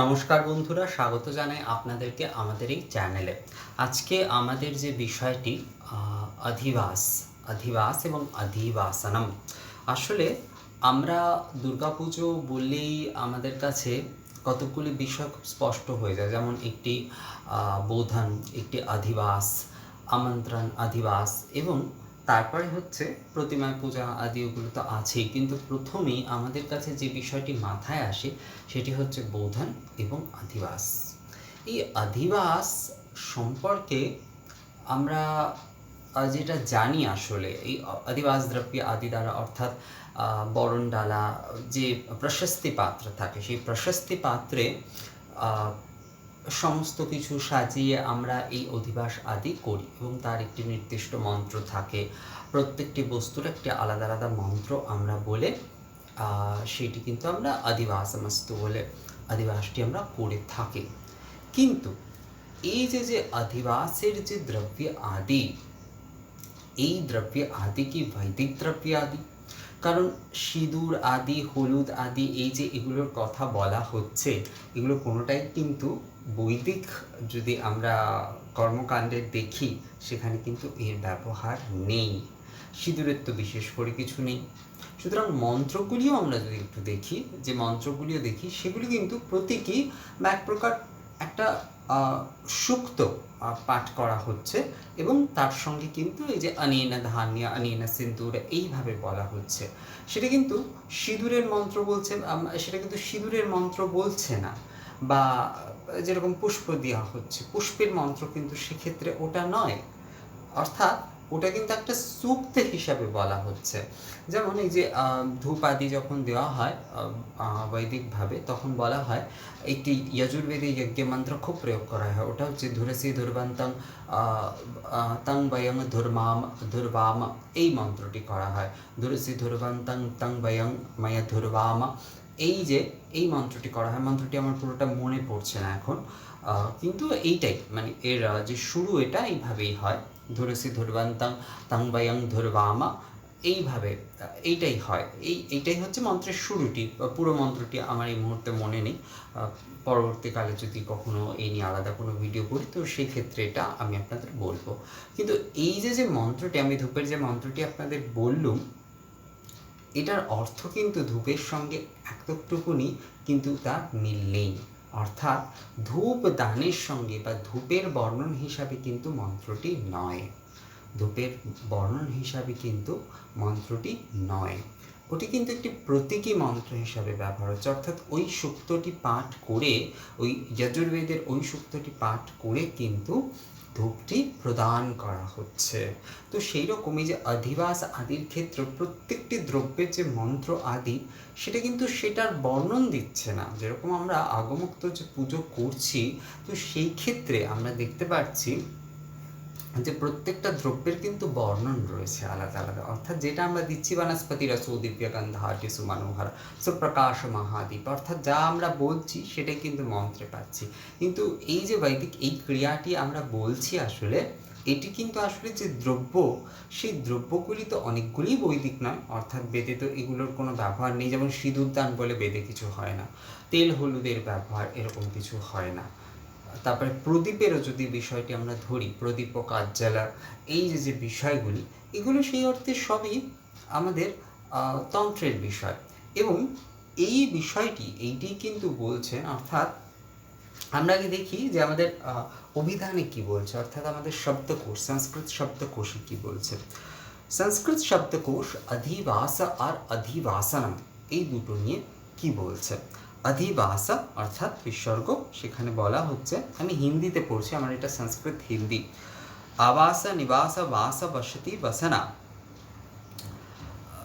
নমস্কার বন্ধুরা, স্বাগত জানাই আপনাদেরকে আমাদের এই চ্যানেলে। আজকে আমাদের যে বিষয়টি অধিবাস অধিবাস এবং অধিবাসনম। আসলে আমরা দুর্গাপুজো বললেই আমাদের কাছে কতকগুলি বিষয় খুব স্পষ্ট হয়ে যায়। যেমন একটি বোধন, একটি অধিবাস, আমন্ত্রণ, অধিবাস এবং তারপরে হচ্ছে প্রতিমায় পূজা আদি ওগুলো তো আছেই। কিন্তু প্রথমেই আমাদের কাছে যে বিষয়টি মাথায় আসে, সেটি হচ্ছে বোধন এবং আদিবাস। এই আদিবাস সম্পর্কে আমরা যেটা জানি আসলে, এই আদিবাস দ্রব্য আদি দ্বারা অর্থাৎ বরণডালা যে প্রশস্তি পাত্র থাকে, সেই প্রশস্তি পাত্রে সমস্ত কিছু সাজিয়ে আমরা এই অধিবাস আদি করি এবং তার একটি নির্দিষ্ট মন্ত্র থাকে। প্রত্যেকটি বস্তুর একটি আলাদা আলাদা মন্ত্র আমরা বলে সেটি কিন্তু আমরা আদিবাসমস্তু বলে, আদিবাসটি আমরা করে থাকি। কিন্তু এই যে যে আদিবাসের যে দ্রব্য আদি, এই দ্রব্য আদি কি বৈদিক দ্রব্য আদি? কারণ সিঁদুর আদি, হলুদ আদি, এই যে এগুলোর কথা বলা হচ্ছে, এগুলো কোনোটাই কিন্তু বৈদিক যদি আমরা কর্মকাণ্ডে দেখি, সেখানে কিন্তু এর ব্যবহার নেই। সিঁদুরের তো বিশেষ করে কিছু নেই। সুতরাং মন্ত্রগুলিও আমরা যদি একটু দেখি, যে মন্ত্রগুলিও দেখি, সেগুলি কিন্তু প্রতীকী বা এক প্রকার একটা সুক্ত পাঠ করা হচ্ছে এবং তার সঙ্গে কিন্তু এই যে অনিনা, ধানিয়া, অনিনা, সিন্দুর এইভাবে বলা হচ্ছে। সেটা কিন্তু সিঁদুরের মন্ত্র বলছে সেটা কিন্তু সিঁদুরের মন্ত্র বলছে না বা যেরকম পুষ্প দেওয়া হচ্ছে। পুষ্পের মন্ত্র কিন্তু সেক্ষেত্রে ওটা নয়। অর্থাৎ ওটা কিন্তু একটা সূক্ত হিসাবে বলা হচ্ছে। যেমন এই যে ধূপ আদি যখন দেওয়া হয় বৈদিকভাবে তখন বলা হয়, একটি যজুর্বেদে যজ্ঞ মন্ত্র খুব প্রয়োগ করা হয়। ওটা হচ্ছে ধুরসি ধুরবান্তং তং বয়ং ধুর্মাম, ধুর্বাম, এই মন্ত্রটি করা হয়। ধুরসি ধুরবান্তং, তং বয়ং ময়া ধুর্বাম, এই যে, এই মন্ত্রটি করা হয়। মন্ত্রটি আমার পুরোটা মনে পড়ছে না এখন। কিন্তু এইটাই মানে এর যে শুরু এটা এইভাবেই হয়। ধুরসি ধুরবান্তং তং বয়ং ধুর্বামা। এইভাবে, এইটাই হয়। এই, এইটাই হচ্ছে মন্ত্রের শুরুটি। পুরো মন্ত্রটি আমার এই মুহূর্তে মনে নেই। পরবর্তীকালে যদি কখনো এই নিয়ে আলাদা কোনো ভিডিও করি, তো সেই ক্ষেত্রে এটা আমি আপনাদের বলব। কিন্তু এই যে যে মন্ত্রটি, আমি ধূপের যে মন্ত্রটি আপনাদের বললুম, এটার অর্থ কিন্তু ধূপের সঙ্গে এতটুকুনি কিন্তু তার মিল নেই। অর্থাৎ ধূপ দানের সঙ্গে বা ধূপের বর্ণন হিসাবে কিন্তু মন্ত্রটি নয়। ধূপের বর্ণন হিসাবে কিন্তু মন্ত্রটি নয়। ওটি কিন্তু একটি প্রতীকী মন্ত্র হিসাবে ব্যবহার হচ্ছে। অর্থাৎ ওই সূক্তটি পাঠ করে, ওই যজুর্বেদের ওই সূক্তটি পাঠ করে কিন্তু ধূপটি প্রদান করা হচ্ছে। তো সেই রকমই যে অধিবাস আদির ক্ষেত্র, প্রত্যেকটি দ্রব্যের যে মন্ত্র আদি, সেটা কিন্তু সেটার বর্ণন দিচ্ছে না। যেরকম আমরা আগমুক্ত যে পুজো করছি, তো সেই ক্ষেত্রে আমরা দেখতে পাচ্ছি যে প্রত্যেকটা দ্রব্যের কিন্তু বর্ণন রয়েছে আলাদা আলাদা। অর্থাৎ যেটা আমরা দিচ্ছি বনস্পতি রসো দিব্য গন্ধাটি সুমানোহর, সুপ্রকাশ, মহাদীপ। অর্থাৎ যা আমরা বলছি সেটাই কিন্তু মন্ত্রে পাচ্ছি। কিন্তু এই যে বৈদিক, এই ক্রিয়াটি আমরা বলছি আসলে, এটি কিন্তু আসলে যে দ্রব্য, সেই দ্রব্যগুলি তো অনেকগুলি বৈদিক নয়। অর্থাৎ বেদে তো এগুলোর কোনো ব্যবহার নেই। যেমন সিঁদুর দান বলে বেদে কিছু হয় না। তেল হলুদের ব্যবহার এরকম কিছু হয় না। তারপরে প্রদীপেরও যদি বিষয়টি আমরা ধরি, প্রদীপ ও কাজ্জালা এই যে যে বিষয়গুলি, এগুলো সেই অর্থে সবই আমাদের তন্ত্রের বিষয়। এবং এই বিষয়টি, এইটি কিন্তু বলছেন অর্থাৎ আমরা আগে দেখি যে আমাদের অভিধানে কি বলছে, অর্থাৎ আমাদের শব্দকোষ, সংস্কৃত শব্দকোষে কি বলছে? সংস্কৃত শব্দকোষ, অধিবাস আর অধিবাসনম, এই দুটো নিয়ে কি বলছে? অধিবাস অর্থাৎ বিসর্গ সেখানে বলা হচ্ছে আমি হিন্দিতে পড়ছি আমার এটা সংস্কৃত হিন্দি আবাস নিবাস বাস বসতি बसना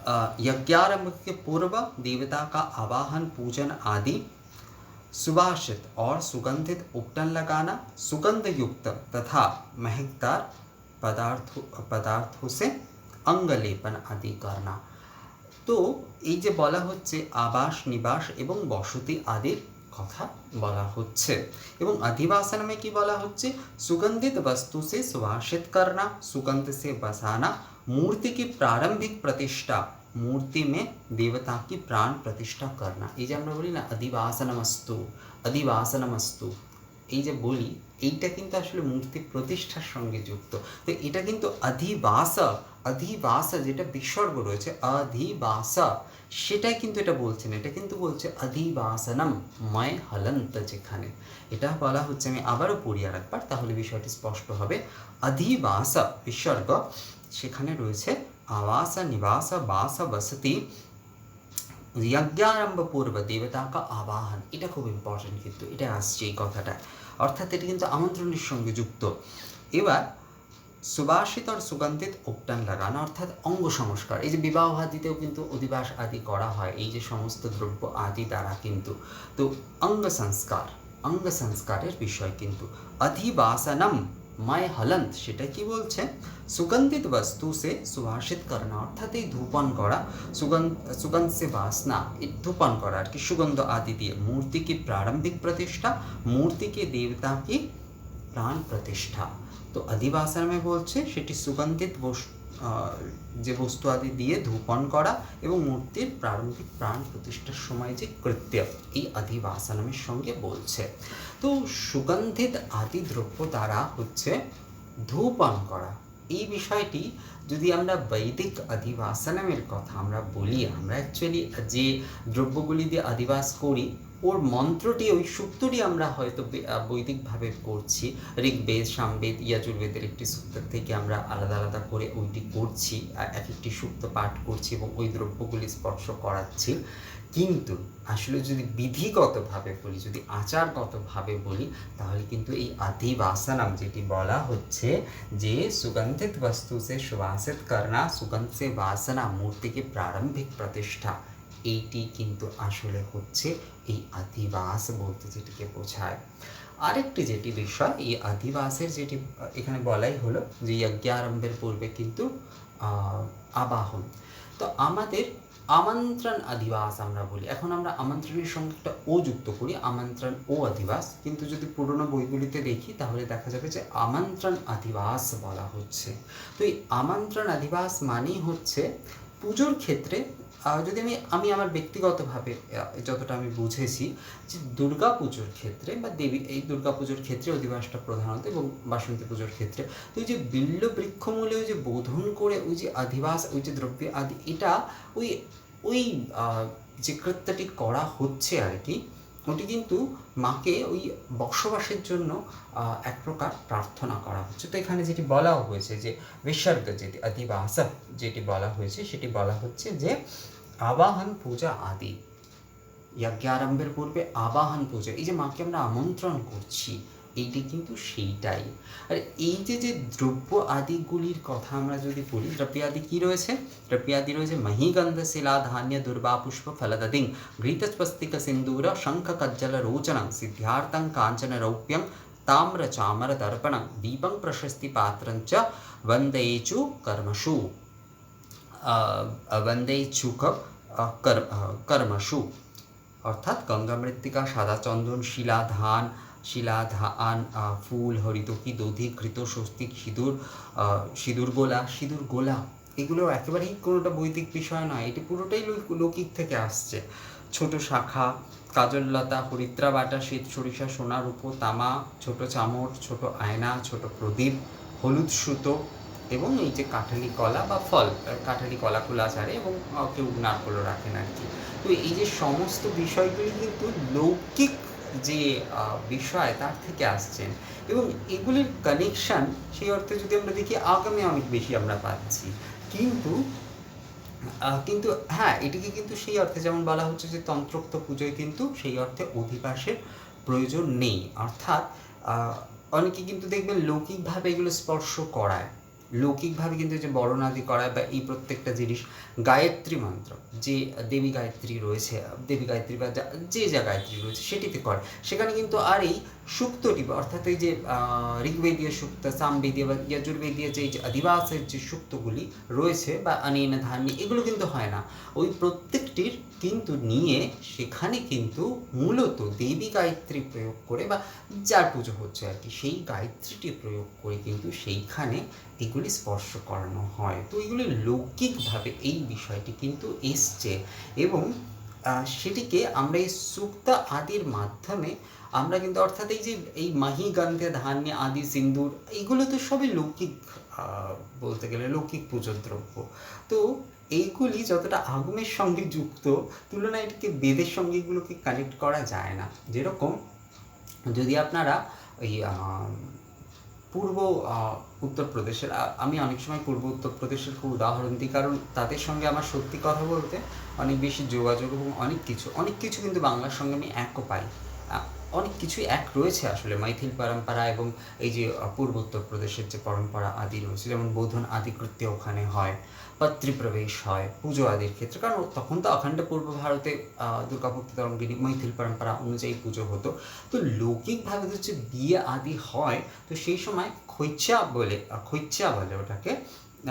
अ, यज्ञारंभ के पूर्व देवता का आवाहन पूजन आदि सुभाषित और सुगंधित उपटन लगाना सुगंध युक्त तथा महकदार पदार्थों पदार्थों से अंगलेपन आदि करना তো এই যে বলা হচ্ছে আবাস নিবাস এবং বসতি আদির কথা বলা হচ্ছে এবং अधिवास में কি বলা হচ্ছে सुगंधित वस्तु से सुभाषित करना सुगंध से बसाना मूर्ति की प्रारंभिक प्रतिष्ठा मूर्ति में देवता की प्राण प्रतिष्ठा करना এই যে আমরা বলি না অধিবাসনমস্তু অধিবাসনমস্তু এই যে বলি, এইটা কিন্তু আসলে মূর্তি প্রতিষ্ঠার সঙ্গে যুক্ত। তো এটা কিন্তু অধিবাস অধিবাস যেটা বিসর্গ রয়েছে অধিবাস সেটাই কিন্তু এটা বলছে না। এটা কিন্তু বলছে অধিবাসনম ময় হলন্ত যেখানে। এটা বলা হচ্ছে, আমি আবারও পড়ি আর একবার তাহলে বিষয়টি স্পষ্ট হবে। অধিবাস বিসর্গ, সেখানে রয়েছে আবাস, নিবাস, বাস, বসতি যজ্ঞারম্ভ পূর্ব দেবতা কা আবাহন এটা খুব ইম্পর্টেন্ট কিন্তু এটা আসছে এই কথাটা অর্থাৎ এটা কিন্তু আমন্ত্রণের সঙ্গে যুক্ত এবার সুবাসিত আর সুগন্ধিত উপটান লাগানো অর্থাৎ অঙ্গ সংস্কার এই যে বিবাহ আদিতেও কিন্তু অধিবাস আদি করা হয় এই যে সমস্ত দ্রব্য আদি দ্বারা কিন্তু তো অঙ্গ সংস্কার অঙ্গ সংস্কারের বিষয় কিন্তু অধিবাসনম মায় হলন্ত সেটা কি বলছে? সুগন্ধিত বস্তু সে সুভাষিত করানো, অর্থাৎ এই ধূপন করা সুগন্ধ সুগন্ধ সে বাসনা, এই ধূপন করা আর কি, সুগন্ধ আদি দিয়ে। মূর্তি কি প্রারম্ভিক প্রতিষ্ঠা? মূর্তি কি দেবতা কি? প্রাণ প্রতিষ্ঠা। তো আদিবাসার মে বলছে, সেটি সুগন্ধিত বস্তু যে বস্তু আদি দিয়ে ধূপন করা এবং মূর্তির প্রারম্ভিক প্রাণ প্রতিষ্ঠার সময় যে কৃত্য এই আদিবাসানামের সঙ্গে বলছে। তো সুগন্ধিত আদি দ্রব্য দ্বারা হচ্ছে ধূপন করা। এই বিষয়টি যদি আমরা বৈদিক অধিবাসনমের কথা আমরা বলি, আমরা অ্যাকচুয়ালি যে দ্রব্যগুলি দিয়ে আদিবাস করি, ওর মন্ত্রটি, ওই সূক্তটি আমরা হয়তো বৈদিকভাবে করছি ঋগ্বেদ, সামবেদ, ইয়াজুর্বেদের একটি সূক্তের থেকে আমরা আলাদা আলাদা করে ওইটি করছি এক একটি সূক্ত পাঠ করছি এবং ওই দ্রব্যগুলি স্পর্শ করাচ্ছি। কিন্তু আসলে যদি বিধিগতভাবে বলি, যদি আচারগতভাবে বলি, তাহলে কিন্তু এই আধিবাসানাম যেটি বলা হচ্ছে যে সুগন্ধিত বস্তু সে সুবা सुवासित करना सुगंध से वासना मूर्ति की प्रारंभिक प्रतिष्ठा এইটি কিন্তু আসলে হচ্ছে এই আদিবাস বলতে যেটিকে বোঝায় আরেকটি যেটি বিষয় এই আদিবাসের যেটি আহ, এখানে বলাই হলো যে যজ্ঞারম্ভের পূর্বে কিন্তু আহ, আবাহন তো আমাদের আমন্ত্রণ আদিবাস আমরা বলি। এখন আমরা আমন্ত্রণের সঙ্গে একটা ও যুক্ত করি, আমন্ত্রণ ও আদিবাস কিন্তু যদি পুরোনো বইগুলিতে দেখি, তাহলে দেখা যাবে যে আমন্ত্রণ আদিবাস বলা হচ্ছে। তো এই আমন্ত্রণ আদিবাস মানেই হচ্ছে পুজোর ক্ষেত্রে যদি আমি আমি আমার ব্যক্তিগতভাবে যতটা আমি বুঝেছি যে দুর্গা পুজোর ক্ষেত্রে বা দেবী, এই দুর্গা পুজোর ক্ষেত্রে অধিবাসটা প্রধানত এবং বাসন্তী পুজোর ক্ষেত্রে, তো ওই যে বিল্ল বৃক্ষমূলে ওই যে বোধন করে ওই যে আদিবাস ওই যে দ্রব্য আদি, এটা ওই ওই যে কৃত্যটি করা হচ্ছে আর কি ওটি কিন্তু মাকে ওই বসবাসের জন্য এক প্রকার প্রার্থনা করা হচ্ছে। তো এখানে যেটি বলাও হয়েছে যে, বিসর্গ যেটি আদিবাস যেটি বলা হয়েছে, সেটি বলা হচ্ছে যে, আবাহন পূজা আদি। যজ্ঞারম্ভের পূর্বে আবাহন পূজা, এই যে মাকে আমরা আমন্ত্রণ করছি এইটি কিন্তু সেইটাই আর এই যে যে দ্রব্য আদিগুলির কথা আমরা যদি বলি দ্রব্যাদি কী রয়েছে দ্রব্যাদি রয়েছে মহিগন্ধ শিলা ধান্য দুর্বা পুষ্প ফলদদিং ঘৃতস্বস্তিক সিন্দুর শঙ্খ কজ্জল রোচনং সিদ্ধার্থং কাঞ্চন রৌপ্যং ताम्र चामर दर्पण दीपं प्रशस्ति पात्रं च वन्देचु कर्मषु वन्देचुक कर्म कर्मषु অর্থাৎ গঙ্গা মৃত্তিকা সাদা চন্দন শিলা ধান শিলা ধান ফুল, হরিতকি দধি ঘৃত স্বস্তিক, সিঁদুর সিঁদুর গোলা সিঁদুর গোলা। এগুলো একেবারেই কোনোটা বৈদিক বিষয় নয়, এটি পুরোটাই লৌকিক থেকে আসছে। ছোট শাখা, কাজললতা, হরিদ্রা বাটা শীত সরিষা, সোনা রূপো, তামা, ছোট চামচ, ছোট আয়না, ছোট প্রদীপ, হলুদ সুতো এবং এই যে কাঠালি কলা বা ফল কাঠালি কলা খোলা ছাড়ে এবং কেউ নারকলও রাখেন আর কি। তো এই যে সমস্ত বিষয়গুলি কিন্তু লৌকিক যে বিষয় তার থেকে আসছেন। এবং এগুলির কানেকশন সেই অর্থে যদি আমরা দেখি, আগামী অনেক বেশি আমরা পাচ্ছি। কিন্তু কিন্তু হ্যাঁ এটিকে কিন্তু সেই অর্থে যেমন বলা হচ্ছে যে, তন্ত্রোক্ত পুজোয় কিন্তু সেই অর্থে অধিবাসের প্রয়োজন নেই। অর্থাৎ অনেকে কিন্তু দেখবেন, লৌকিকভাবে এগুলো স্পর্শ করায়। লৌকিকভাবে কিন্তু যে বরণাদি করায় বা এই প্রত্যেকটা জিনিস গায়ত্রী মন্ত্র, যে দেবী গায়ত্রী রয়েছে, দেবী গায়ত্রী বা যা- যে গায়ত্রী রয়েছে সেটিতে করে। সেখানে কিন্তু আর এই সুক্তটি অর্থাৎ এই যে ঋগ্বেদীয় সুক্ত, সামবেদীয় বা যজুর্বেদীয় যে আদিবাসের যে সুক্তগুলি রয়েছে বা অনিয়ন ধান্য এগুলো কিন্তু হয় না। ওই প্রত্যেকটির কিন্তু নিয়ে সেখানে কিন্তু মূলত দেবী গায়ত্রী প্রয়োগ করে বা যার পুজো হচ্ছে আর কি, সেই গায়ত্রীটি প্রয়োগ করে কিন্তু সেইখানে এগুলি স্পর্শ করানো হয়। তো এগুলি লৌকিকভাবে এই বিষয়টি কিন্তু এসছে এবং সেটিকে আমরা এই সুক্তা আদির মাধ্যমে আমরা কিন্তু অর্থাৎ এই যে, এই মাহি গান্ধে ধান্য আদি সিন্দুর, এইগুলো তো সবই লৌকিক বলতে গেলে লৌকিক পুজোর দ্রব্য। তো এইগুলি যতটা আগুনের সঙ্গে যুক্ত, তুলনায় এটিকে বেদের সঙ্গে এগুলোকে কানেক্ট করা যায় না। যেরকম যদি আপনারা ওই পূর্ব উত্তরপ্রদেশের আমি অনেক সময় পূর্ব উত্তরপ্রদেশের খুব উদাহরণ দিই, কারণ তাদের সঙ্গে আমার সত্যি কথা বলতে অনেক বেশি যোগাযোগ এবং অনেক কিছু অনেক কিছু কিন্তু বাংলার সঙ্গে আমি একও পাই অনেক কিছুই এক রয়েছে আসলে। মাইথিল পরম্পরা এবং এই যে আহ, পূর্ব উত্তরপ্রদেশের যে পরম্পরা আদি রয়েছে যেমন বোধন আদি কৃত্য ওখানে হয় পত্রিপ্রবেশ হয় পুজো আদির ক্ষেত্রে। কারণ তখন তো অখণ্ড পূর্ব ভারতে দুর্গাভক্তি তরঙ্গিনী মৈথিল পরম্পরা অনুযায়ী পুজো হতো। তো লৌকিকভাবে হচ্ছে বিয়ে আদি হয় তো সেই সময় খৈচা বলে খৈচা বলে ওটাকে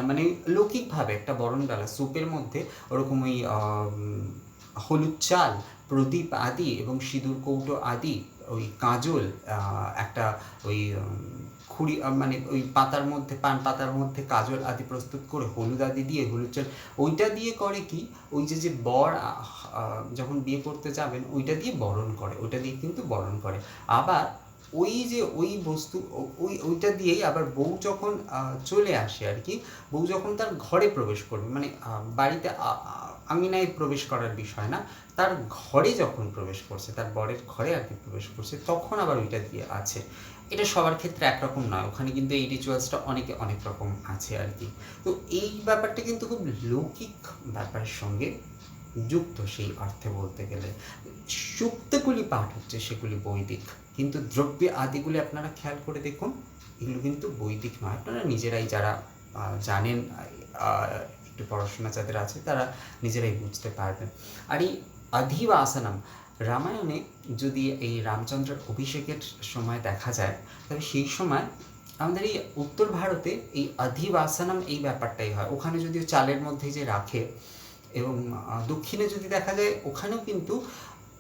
মানে লৌকিকভাবে একটা বরণ ডালা স্যুপের মধ্যে ওরকম ওই হলুদ চাল প্রদীপ আদি এবং সিঁদুর কৌটো আদি, ওই কাজল একটা ওই খুঁড়ি মানে ওই পাতার মধ্যে, পান পাতার মধ্যে কাজল আদি প্রস্তুত করে হলুদ আদি দিয়ে হলুদ চাল, ওইটা দিয়ে করে কি? ওই যে যে বর যখন বিয়ে করতে যাবেন, ওইটা দিয়ে বরণ করে, ওইটা দিয়ে কিন্তু বরণ করে। আবার ওই যে, ওই বস্তু ওই, ওইটা দিয়েই আবার বউ যখন চলে আসে আর কি, বউ যখন তার ঘরে প্রবেশ করবে মানে বাড়িতে আঙিনায় প্রবেশ করার বিষয় না, তার ঘরে যখন প্রবেশ করছে, তার বরের ঘরে আর কি প্রবেশ করছে, তখন আবার ওইটা দিয়ে আছে। এটা সবার ক্ষেত্রে একরকম নয়, ওখানে কিন্তু এই রিচুয়ালসটা অনেকে অনেক রকম আছে আর কি। তো এই ব্যাপারটা কিন্তু খুব লৌকিক ব্যাপারের সঙ্গে যুক্ত সেই অর্থে বলতে গেলে। সুক্তগুলি পাঠ হচ্ছে সেগুলি বৈদিক, কিন্তু দ্রব্য আদিগুলি আপনারা খেয়াল করে দেখুন, এগুলো কিন্তু বৈদিক নয়। আপনারা নিজেরাই যারা জানেন একটু পড়াশোনা যাদের আছে, তারা নিজেরাই বুঝতে পারবেন আর এই অধিবাসনম, রামায়ণে যদি এই রামচন্দ্রের অভিষেকের সময় দেখা যায় তবে সেই সময় আমাদের এই উত্তর ভারতে এই অধিবাসনম এই ব্যাপারটাই হয়। ওখানে যদিও চালের মধ্যে যে রাখে এবং দক্ষিণে যদি দেখা যায়, ওখানেও কিন্তু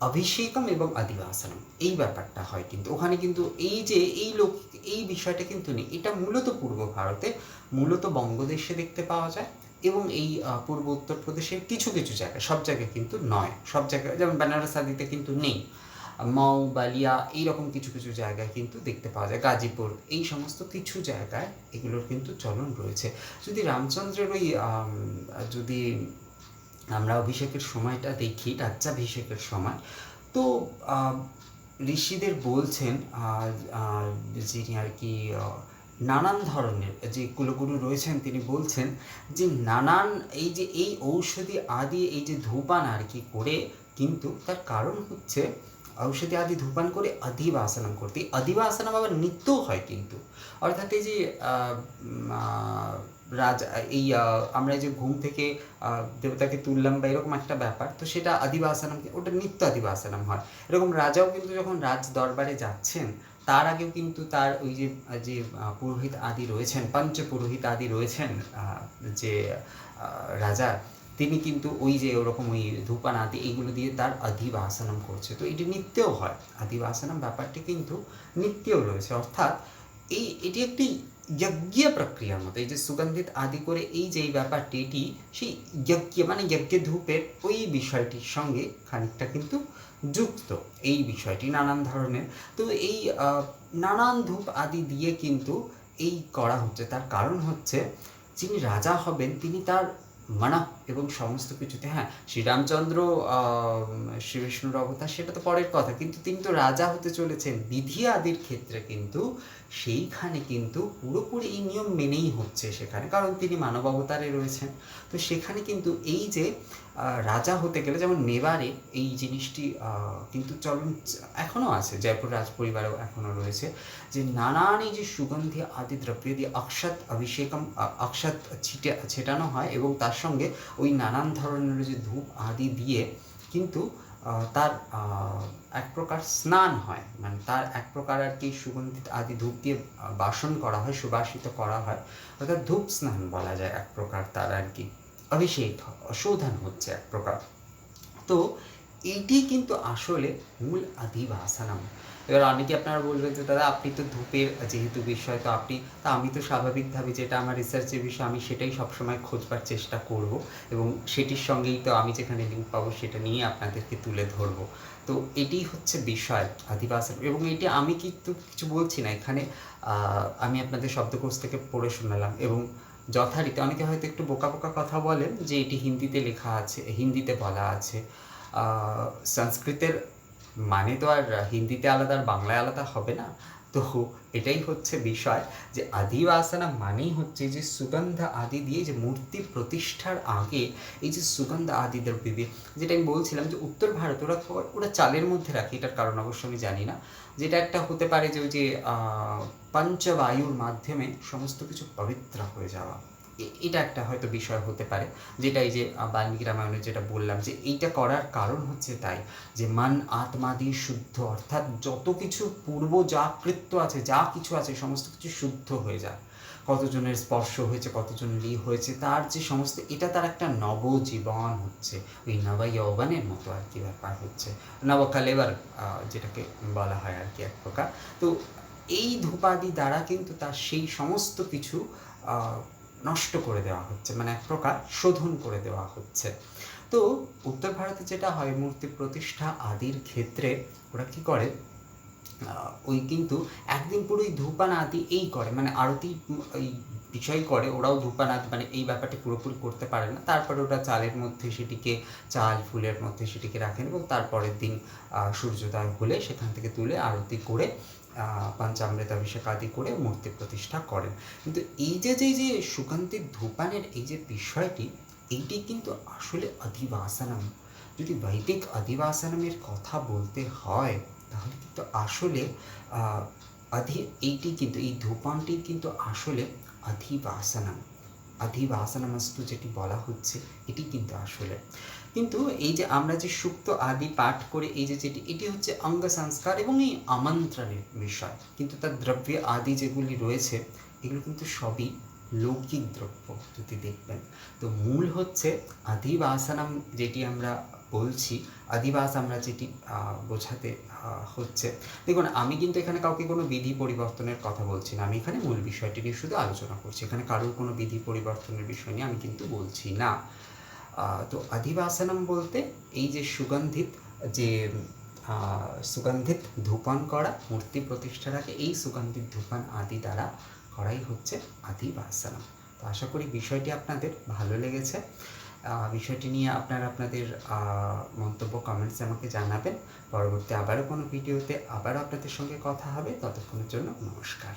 অভিষেকম এবং আদিবাসনম এই ব্যাপারটা হয় কিন্তু। ওখানে কিন্তু এই যে এই লোক, এই বিষয়টা কিন্তু নেই। এটা মূলত পূর্ব ভারতে, মূলত বঙ্গদেশে দেখতে পাওয়া যায়। এবং এই পূর্ব উত্তরপ্রদেশের কিছু কিছু জায়গায়, সব জায়গায় কিন্তু নয়। সব জায়গায়, যেমন বেনারস আদিতে কিন্তু নেই। মৌ, বালিয়া, এইরকম কিছু কিছু জায়গায় কিন্তু দেখতে পাওয়া যায়। গাজীপুর, এই সমস্ত কিছু জায়গায় এগুলোর কিন্তু চলন রয়েছে। যদি রামচন্দ্রের ওই যদি আমরা অভিষেকের সময়টা দেখি, রাজ্যাভিষেকের সময়, তো ঋষিদের বলছেন যিনি আর কি নানান ধরনের, যে কুলগুরু রয়েছেন, তিনি বলছেন যে নানান এই যে, এই ঔষধি আদি, এই যে ধূপান আর কি করে কিন্তু তার কারণ হচ্ছে ঔষধি আদি ধূপান করে অধিবাসনম করতে। অধিবাসনম আবার নিত্যও হয় কিন্তু। অর্থাৎ এই যে রাজা, এই আমরা যে ঘুম থেকে দেবতাকে তুললাম বা এরকম একটা ব্যাপার, তো সেটা আদিবাসনম ওটা নিত্য আদিবাসনম হয়। এরকম রাজাও কিন্তু যখন রাজ দরবারে যাচ্ছেন তার আগেও কিন্তু তার ওই যে যে পুরোহিত আদি রয়েছেন পঞ্চ পুরোহিত আদি রয়েছেন যে রাজা, তিনি কিন্তু ওই যে ওরকম ওই ধূপান আদি এইগুলো দিয়ে তার আদিবাসনম করছে। তো এটি নিত্যেও হয়। আদিবাসনম ব্যাপারটি কিন্তু নিত্যেও রয়েছে। অর্থাৎ এই, এটি একটি যজ্ঞ প্রক্রিয়ার মতো। এই যে সুগন্ধিত আদি করে এই যে ব্যাপারটি, এটি সেই যজ্ঞ মানে যজ্ঞ ধূপের ওই বিষয়টির সঙ্গে খানিকটা কিন্তু যুক্ত এই বিষয়টি নানান ধরনের। তো এই নানান ধূপ আদি দিয়ে কিন্তু এই করা হচ্ছে। তার কারণ হচ্ছে, যিনি রাজা হবেন, তিনি তার মানা এবং সমস্ত কিছুতে হ্যাঁ শ্রীরামচন্দ্র আহ, শ্রী বিষ্ণুর অবতার সেটা তো পরের কথা। কিন্তু তিনি তো রাজা হতে চলেছেন। বিধি আদির ক্ষেত্রে কিন্তু সেইখানে কিন্তু পুরোপুরি এই নিয়ম মেনেই হচ্ছে সেখানে কারণ তিনি মানব অবতারে রয়েছেন। তো সেখানে কিন্তু এই যে রাজা হতে গেলে যেমন মেবারে এই জিনিসটি কিন্তু চলন এখনও আছে জয়পুর রাজ পরিবারেও এখনও রয়েছে যে নানান এই যে সুগন্ধি আদি দ্রব্য দিয়ে অক্ষত অভিষেকম অক্ষত ছিটে ছেটানো হয় এবং তার সঙ্গে ওই নানান ধরনের যে ধূপ আদি দিয়ে কিন্তু তার এক প্রকার স্নান হয়। মানে তার এক প্রকার আর কি সুগন্ধিত আদি ধূপ দিয়ে বাসন করা হয়, সুবাসিত করা হয়। অর্থাৎ ধূপ স্নান বলা যায় এক প্রকার তার আর কি। অভিষেক শোধন হচ্ছে এক প্রকার। তো এইটি কিন্তু আসলে মূল আদিবাসানাম। এবার অনেকে আপনারা বলবেন যে, দাদা, আপনি তো ধূপের যেহেতু বিষয়, তো আপনি, তা আমি তো স্বাভাবিকভাবে যেটা আমার রিসার্চের বিষয়, আমি সেটাই সবসময় খোঁজবার চেষ্টা করব এবং সেটির সঙ্গেই তো আমি যেখানে লিঙ্ক পাবো, সেটা নিয়ে আপনাদেরকে তুলে ধরবো। তো এটি হচ্ছে বিষয় আদিবাসী এবং এটি আমি কিন্তু কিছু বলছি না, এখানে আমি আপনাদের শব্দকোষ থেকে পড়ে শোনালাম এবং যথারীতি অনেকে হয়তো একটু বোকা বোকা কথা বলেন যে, এটি হিন্দিতে লেখা আছে, হিন্দিতে বলা আছে। সংস্কৃতের মানে তো আর হিন্দিতে আলাদা, আর বাংলায় আলাদা হবে না। তো এটাই হচ্ছে বিষয় যে আদিবাসনা মানেই হচ্ছে যে সুগন্ধ আদি দিয়ে যে মূর্তি প্রতিষ্ঠার আগে এই যে সুগন্ধ আদি দ্রব্য যেটা আমি বলছিলাম যে উত্তর ভারত ওরা ওরা চালের মধ্যে রাখে, এটার কারণ অবশ্য আমি জানি না। যেটা একটা হতে পারে যে ওই যে পঞ্চবায়ুর মাধ্যমে সমস্ত কিছু পবিত্র হয়ে যাওয়া। এটা একটা হয়তো বিষয় হতে পারে, যেটা এই যে বাল্মীকি রামায়ণে যেটা বললাম যে এইটা করার কারণ হচ্ছে তাই, যে মান আত্মাদি শুদ্ধ, অর্থাৎ যত কিছু পূর্ব যা কৃত্য আছে, যা কিছু আছে, সমস্ত কিছু শুদ্ধ হয়ে যায় কতজনের স্পর্শ হয়েছে কতজনের ই হয়েছে, তার যে সমস্ত, এটা তার একটা নবজীবন হচ্ছে। ওই নব যৌবনের মতো আর কি ব্যাপার হচ্ছে। নবকালেবার যেটাকে বলা হয় আর কি এক প্রকার। তো এই ধূপাদি দ্বারা কিন্তু তার সেই সমস্ত কিছু নষ্ট করে দেওয়া হচ্ছে মানে এক প্রকার শোধন করে দেওয়া হচ্ছে। তো উত্তর ভারতে যেটা হয়, মূর্তি প্রতিষ্ঠা আদির ক্ষেত্রে ওরা কি করে? ওই কিন্তু একদিন পুরো ওই ধূপান আদি এই করে মানে আরতি এই বিষয় করে, ওরাও ধূপান আদি মানে এই ব্যাপারটি পুরোপুরি করতে পারে না। তারপরে ওরা চালের মধ্যে সেটিকে, চাল ফুলের মধ্যে সেটিকে রাখেন এবং তারপরের দিন সূর্যোদয় হলে সেখান থেকে তুলে আরতি করে পঞ্চামৃত অভিষেক আদি করে মূর্তি প্রতিষ্ঠা করেন। কিন্তু এই যে যে যে সুগন্ধিত ধূপানের এই যে বিষয়টি, এইটি কিন্তু আসলে অধিবাসনম। যদি বৈদিক অধিবাসনমের কথা বলতে হয়, তাহলে কিন্তু আসলে অধি, এইটি কিন্তু, এই ধূপানটি কিন্তু আসলে অধিবাসনম। অধিবাসনমস্তু যেটি বলা হচ্ছে, এটি কিন্তু আসলে। কিন্তু এই যে আমরা যে সুক্ত আদি পাঠ করে এই যে যেটি, এটি হচ্ছে অঙ্গ সংস্কার এবং এই আমন্ত্রণের বিষয়। কিন্তু তার দ্রব্য আদি যেগুলি রয়েছে, এগুলো কিন্তু সবই লৌকিক দ্রব্য, যদি দেখবেন। তো মূল হচ্ছে আদিবাসনম যেটি আমরা বলছি, আদিবাস আমরা যেটি বোঝাতে হচ্ছে। দেখুন, আমি কিন্তু এখানে কাউকে কোনো বিধি পরিবর্তনের কথা বলছি না। আমি এখানে মূল বিষয়টি নিয়ে শুধু আলোচনা করছি। এখানে কারোর কোনো বিধি পরিবর্তনের বিষয় নিয়ে আমি কিন্তু বলছি না। তো আদিবাসনম বলতে এই যে সুগন্ধিত যে সুগন্ধিত ধূপান করা, মূর্তি প্রতিষ্ঠার আগে এই সুগন্ধিত ধূপান আদি দ্বারা করাই হচ্ছে আদিবাসনম তো আশা করি বিষয়টি আপনাদের ভালো লেগেছে। বিষয়টি নিয়ে আপনারা আপনাদের মন্তব্য কমেন্টসে আমাকে জানাবেন। পরবর্তী আবারও কোনো ভিডিওতে আবারও আপনাদের সঙ্গে কথা হবে। ততক্ষণের জন্য নমস্কার।